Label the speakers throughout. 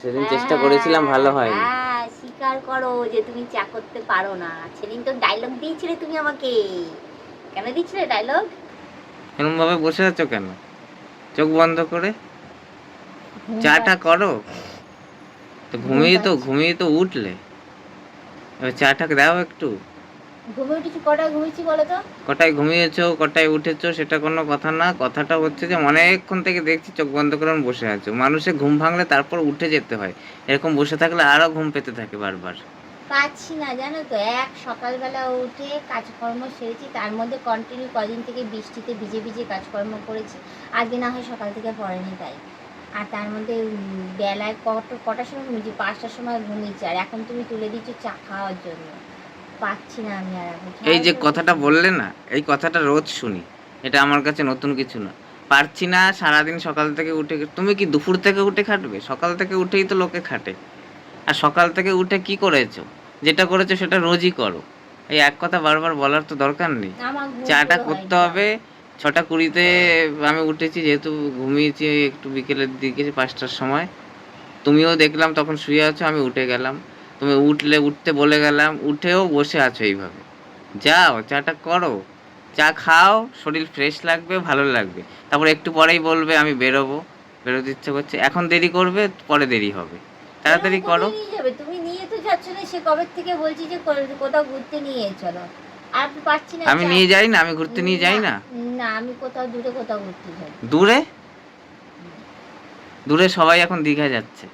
Speaker 1: সেদিন চেষ্টা করেছিলাম ভালো হয়নি।
Speaker 2: হ্যাঁ স্বীকার করো যে তুমি চা করতে পারো না। সেদিন তো ডায়লগ দিয়েছিলে তুমি আমাকে। কেন দিয়েছিলে ডায়লগ
Speaker 1: এরকম ভাবে বসে আছো কেন? চোখ বন্ধ করে? চাটা করো। তো ঘুমিয়ে তো ঘুমিয়ে তো উঠলে। এবার চাটা দাও একটু।
Speaker 2: ঘুমিয়ে উঠেছি? কটা ঘুমিয়েছি বলো তো?
Speaker 1: কটায় ঘুমিয়েছো কটায় উঠেছো সেটা কোনো কথা না। কথাটা হচ্ছে যে অনেকক্ষণ থেকে দেখছি চোখ বন্ধ করে বসে আছো। মানুষের ঘুম ভাঙলে তারপর উঠে যেতে হয়। এরকম বসে থাকলে আরও ঘুম পেতে থাকে বারবার।
Speaker 2: পাচ্ছি না জানো তো। এক সকালবেলা উঠে কাজকর্ম সেরেছি। তার মধ্যে কন্টিনিউ কদিন থেকে বৃষ্টিতে ভিজে ভিজে কাজকর্ম করেছি। আগে না হয় সকাল থেকে পড়েনি তাই। আর তার মধ্যে বেলায় কত কটার সময় ঘুমিয়েছি? পাঁচটার সময় ঘুমিয়েছি। আর এখন তুমি তুলে দিচ্ছ চা খাওয়ার জন্য। পাচ্ছি না আমি আর
Speaker 1: এই যে কথাটা বললে না এই কথাটা রোজ শুনি। এটা আমার কাছে নতুন কিছু না। পারছি না সারাদিন সকাল থেকে উঠে তুমি কি দুপুর থেকে উঠে খাটবে? সকাল থেকে উঠেই তো লোকে খাটে। আর সকাল থেকে উঠে কি করেছ? যেটা করেছ সেটা রোজই করো। এই এক কথা বারবার বলার তো দরকার নেই। চাটা করতে হবে। ছটা কুড়িতে আমি উঠেছি যেহেতু ঘুমিয়েছি একটু বিকেলের দিকে পাঁচটার সময়। তুমিও দেখলাম তখন শুয়ে আছো আমি উঠে গেলাম। তুমি উঠলে উঠতে বলে গেলাম উঠেও বসে আছো এইভাবে। যাও চাটা করো। চা খাও শরীর ফ্রেশ লাগবে ভালো লাগবে। তারপর একটু পরেই বলবে আমি বেরোবো। বেরোতে ইচ্ছে করছে এখন দেরি করবে পরে দেরি হবে। তাড়াতাড়ি করো।
Speaker 2: তুমি নিয়ে তো যাচ্ছ না সে কবে থেকে বলছি যে কোথাও ঘুরতে নিয়ে চলো। আর আমি না
Speaker 1: আমি নিয়ে যাই না আমি ঘুরতে নিয়ে যাই না?
Speaker 2: না আমি কোথাও দূরে কোথাও ঘুরতে যাই।
Speaker 1: দূরে? দূরে সবাই এখন দীঘা যাচ্ছে।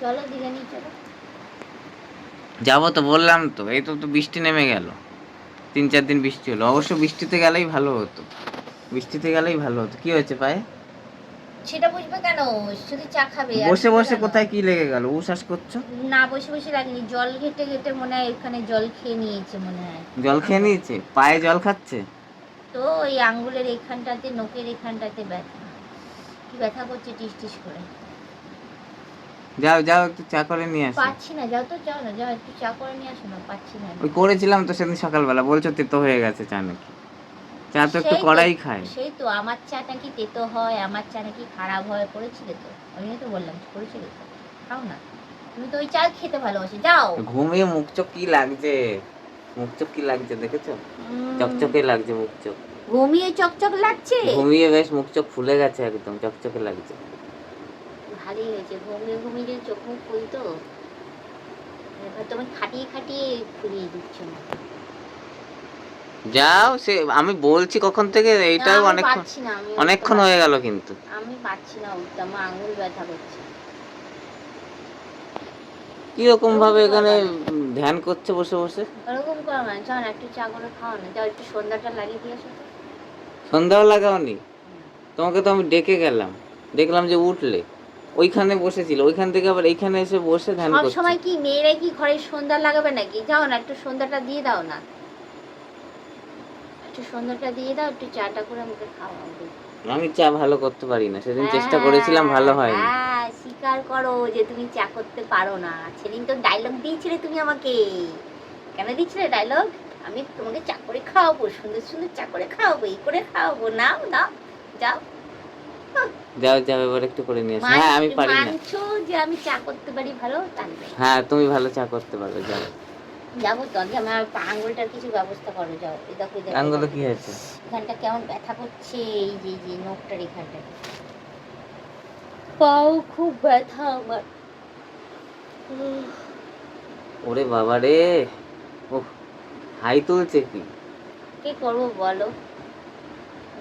Speaker 2: চলো দিঘা নিয়ে চলো।
Speaker 1: যাব তো বললাম তো এই তো তো বৃষ্টি নেমে গেল। তিন চার দিন বৃষ্টি হলো। অবশ্য বৃষ্টিতে গেলেই ভালো হতো। বৃষ্টিতে গেলেই ভালো হতো। কি হয়েছে পায়ে?
Speaker 2: সেটা বুঝবে কেন? শুধু চা খাবে
Speaker 1: বসে বসে কোথায় কি লেগে গেল? উশ্বাস করছ?
Speaker 2: না বসে বসে লাগেনি। জল ঘেটে ঘেটে মনে হয় এখানে জল খেয়ে নিয়েছে মনে হয়।
Speaker 1: জল খেয়ে নিয়েছে? পায়ে জল খাচ্ছে?
Speaker 2: তো ওই আঙ্গুলের এখানটাতে নোকের এখানটাতে ব্যথা। কি ব্যথা করছে টিস টিস করে।
Speaker 1: যাও যাও একটু চা করে নিয়ে আসো।
Speaker 2: পাচ্ছি না যাও তো যাও না যাও একটু চা করে নিয়ে আসো না পাচ্ছি না।
Speaker 1: ওই করেছিলাম তো সেদিন সকালবেলা বলছো তেতো হয়ে গেছে চা নাকি? চা তো একটু কড়াই খায়।
Speaker 2: সেই তো আমার চা নাকি তেতো হয় আমার চা নাকি খারাপ হয় করেছিলে তো? আমি তো বললাম করেছিলে তো খাও না। তুমি তো ওই চা খেতে ভালোবাসি যাও।
Speaker 1: ঘুমিয়ে মুখ চোখ কি লাগছে? মুখ চোখ কি লাগছে দেখেছ? চকচকে লাগছে মুখ চোখ।
Speaker 2: ঘুমিয়ে চকচক লাগছে?
Speaker 1: ঘুমিয়ে বেশ মুখ চোখ ফুলে গেছে একদম চকচকে লাগছে।
Speaker 2: ভালোই হয়েছে। ঘুমিয়ে ঘুমিয়ে যদি চোখ মুখ খুলতো এবার তুমি খাটিয়ে খাটিয়ে খুলিয়ে দিচ্ছ না
Speaker 1: যাও সে আমি বলছি কখন থেকে এইটাও অনেকক্ষণ অনেকক্ষণ হয়ে গেল কিন্তু।
Speaker 2: আমি পাচ্ছি না উঠতে আমার আঙুল ব্যথা করছে।
Speaker 1: কীরকম ভাবে এখানে ধ্যান করছে বসে বসে?
Speaker 2: ওরকম করো না চল একটু চা করে খাও না। যাও একটু সন্ধ্যাটা লাগিয়ে দিয়ে আসো
Speaker 1: সন্ধ্যাও লাগাওনি? তোমাকে তো আমি ডেকে গেলাম। দেখলাম যে উঠলে। ওইখানে বসেছিল ওইখান থেকে আবার এইখানে এসে বসে ধ্যান
Speaker 2: সব
Speaker 1: করছে।
Speaker 2: সময় কি মেয়েরা কি ঘরে সন্ধ্যা লাগাবে নাকি? যাও না একটু সন্ধ্যাটা দিয়ে দাও না। একটু সন্ধ্যাটা দিয়ে দাও একটু চাটা করে আমাকে খাওয়াও
Speaker 1: আমি চা ভালো করতে পারি না সেদিন চেষ্টা করেছিলাম ভালো হয়নি।
Speaker 2: হ্যাঁ স্বীকার করো যে তুমি চা করতে পারো না। সেদিন তো ডায়লগ দিয়েছিলে তুমি আমাকে। কেন দিয়েছিলে ডায়লগ আমি তোমাকে চা করে খাওয়াবো সুন্দর সুন্দর চা করে খাওয়াবো এই করে খাওয়াবো। নাও নাও যাও।
Speaker 1: যাও যাও এবার একটু করে নিয়ে আসো। হ্যাঁ আমি পারি না।
Speaker 2: মানছো যে আমি চা করতে পারি ভালো?
Speaker 1: হ্যাঁ তুমি ভালো চা করতে যাও।
Speaker 2: যাব তো আমার পা আঙুলটার কিছু ব্যবস্থা করো যাও।
Speaker 1: আঙ্গুলে কি হয়েছে
Speaker 2: এখানটা কেমন ব্যথা করছে এই যে যে নোকটার এখানটা পাও খুব ব্যথা আমার।
Speaker 1: ওরে বাবা রে ও হাই তুলছে কি?
Speaker 2: কি করব বলো?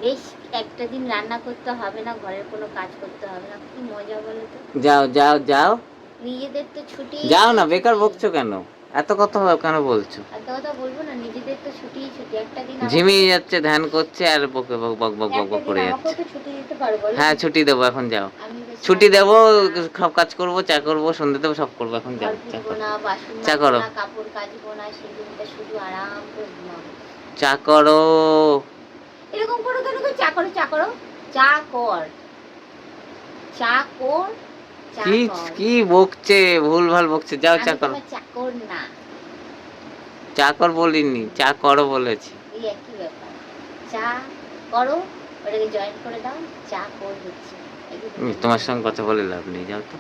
Speaker 2: বেশ একটা দিন রান্না করতে হবে না ঘরের কোনো কাজ করতে হবে না। কি মজা বলো তো।
Speaker 1: যাও যাও যাও।
Speaker 2: নিজেদের তো ছুটি
Speaker 1: যাও না বেকার বকছো কেন? এত কথা কেন বলছো?
Speaker 2: এত কথা বলব না নিজেদের তো ছুটি ছুটি। একটা দিন
Speaker 1: ঝিমিয়ে যাচ্ছে ধ্যান করছে আর বকে বক বক বক বক বক করে যাচ্ছে।
Speaker 2: তো ছুটি দিতে পারো বলো।
Speaker 1: হ্যাঁ ছুটি দেবো এখন যাও। ছুটি দেবো সব কাজ করব চা করব সন্ধ্যে দেবো সব করব এখন যাও চা করো।
Speaker 2: না বাসন
Speaker 1: চা করো।
Speaker 2: কাপড় কাচবো না সেদিনটা শুধু আরাম করে
Speaker 1: চা করো।
Speaker 2: এরকম করো কেন গো? চা করো চা করো। চা কর। চা কর
Speaker 1: কি কি বকছে ভুল ভালো বকছে। যাও চা করো।
Speaker 2: চাকর না।
Speaker 1: চা কর বলিনি চা করো বলেছি।
Speaker 2: এই একই ব্যাপার। চা করো ওটাকে জয়েন করে দাও চা কর হচ্ছে।
Speaker 1: তোমার সঙ্গে কথা বলে লাভ নেই যাও তো।